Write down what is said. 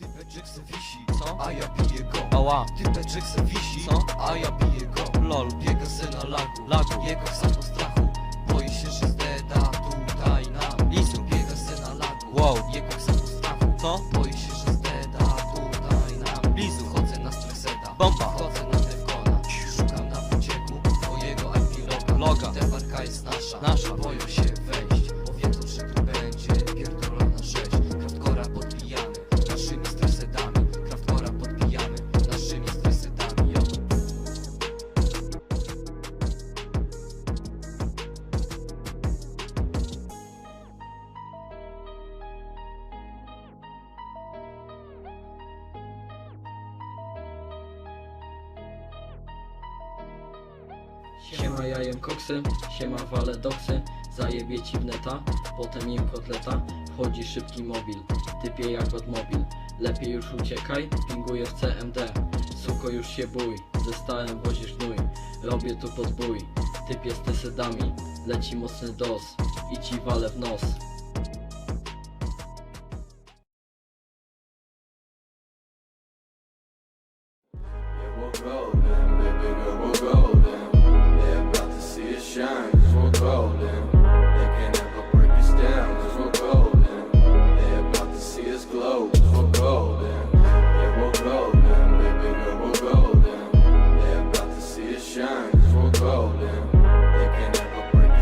Typeczek se wisi, Co? a ja piję go Ała, Typeczek se wisi, Co? a ja piję go lol, Biega se na lagu, Lagu. Jego sam po strachu Boi się, że zdeda tutaj nam Lisu. Biega se na lagu, Wow. Jego sam po strachu Co? Boi się, że zdeda tutaj nam Lisu. Chodzę na streseda Bomba. Chodzę na Defcona Szukam na wycieku Mojego IP loga Loga. Ta barka jest nasza Nasza. Boją się wejść Siema ja jem koksy, siema wale doksy Zajebie ci w neta, potem jem kotleta Wchodzi szybki mobil, typie jak od mobil. Lepiej już uciekaj, pinguję w CMD Suko już się bój, ze stałem wozisz gnój. Robię tu podbój, typie z tesedami Leci mocny dos i ci wale w nos. Yeah, we'll go, then baby girl, we'll go.